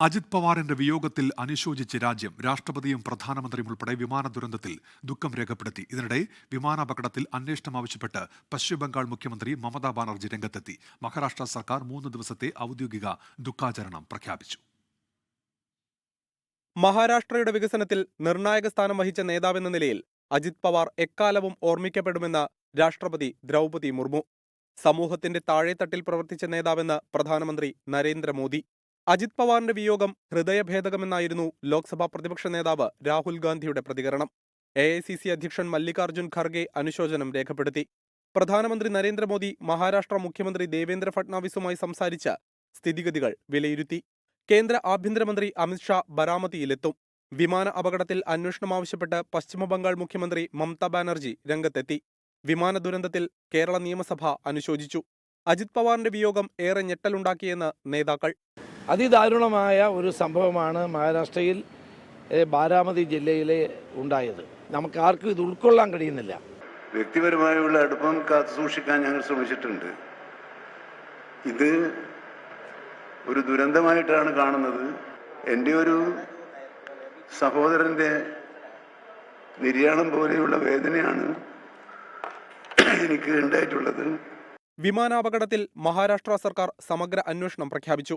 അജിത് പവാറിന്റെ വിയോഗത്തിൽ അനുശോചിച്ച് രാജ്യം രാഷ്ട്രപതിയും പ്രധാനമന്ത്രിയും ഉൾപ്പെടെ വിമാന ദുരന്തത്തിൽ ദുഃഖം രേഖപ്പെടുത്തി. ഇതിനിടെ വിമാനാപകടത്തിൽ അന്വേഷണം ആവശ്യപ്പെട്ട് പശ്ചിമബംഗാൾ മുഖ്യമന്ത്രി മമതാ ബാനർജി രംഗത്തെത്തി. മഹാരാഷ്ട്ര സർക്കാർ മൂന്ന് ദിവസത്തെ ഔദ്യോഗിക ദുഃഖാചരണം പ്രഖ്യാപിച്ചു. മഹാരാഷ്ട്രയുടെ വികസനത്തിൽ നിർണായക സ്ഥാനം വഹിച്ച നേതാവെന്ന നിലയിൽ അജിത് പവാർ എക്കാലവും ഓർമ്മിക്കപ്പെടുമെന്ന് രാഷ്ട്രപതി ദ്രൗപതി മുർമു. സമൂഹത്തിന്റെ താഴെത്തട്ടിൽ പ്രവർത്തിച്ച നേതാവെന്ന് പ്രധാനമന്ത്രി നരേന്ദ്രമോദി. അജിത് പവാറിന്റെ വിയോഗം ഹൃദയഭേദകമെന്നായിരുന്നു ലോക്സഭാ പ്രതിപക്ഷ നേതാവ് രാഹുൽ ഗാന്ധിയുടെ പ്രതികരണം. എ ഐ സി സി അധ്യക്ഷൻ മല്ലികാർജുൻ ഖർഗെ അനുശോചനം രേഖപ്പെടുത്തി. പ്രധാനമന്ത്രി നരേന്ദ്രമോദി മഹാരാഷ്ട്ര മുഖ്യമന്ത്രി ദേവേന്ദ്ര ഫട്നാവിസുമായി സംസാരിച്ച് സ്ഥിതിഗതികൾ വിലയിരുത്തി. കേന്ദ്ര ആഭ്യന്തരമന്ത്രി അമിത്ഷാ ബരാമതിയിലെത്തും. വിമാന അപകടത്തിൽ അന്വേഷണം ആവശ്യപ്പെട്ട് പശ്ചിമബംഗാൾ മുഖ്യമന്ത്രി മമതാ ബാനർജി രംഗത്തെത്തി. വിമാന ദുരന്തത്തിൽ കേരള നിയമസഭ അനുശോചിച്ചു. അജിത് പവാറിന്റെ വിയോഗം ഏറെ ഞെട്ടലുണ്ടാക്കിയെന്ന് നേതാക്കൾ. അതിദാരുണമായ ഒരു സംഭവമാണ് മഹാരാഷ്ട്രയിൽ ബാരാമതി ജില്ലയിലെ ഉണ്ടായത്. നമുക്ക് ആർക്കും ഇത് ഉൾക്കൊള്ളാൻ കഴിയുന്നില്ല. വ്യക്തിപരമായുള്ള അടുപ്പം കാത്തു സൂക്ഷിക്കാൻ ഞങ്ങൾ ശ്രമിച്ചിട്ടുണ്ട്. ഇത് ഒരു ദുരന്തമായിട്ടാണ് കാണുന്നത്. എന്റെ ഒരു സഹോദരന്റെ നിര്യാണം പോലെയുള്ള വേദനയാണ് എനിക്ക് ഉണ്ടായിട്ടുള്ളത്. വിമാനാപകടത്തിൽ മഹാരാഷ്ട്ര സർക്കാർ സമഗ്ര അന്വേഷണം പ്രഖ്യാപിച്ചു.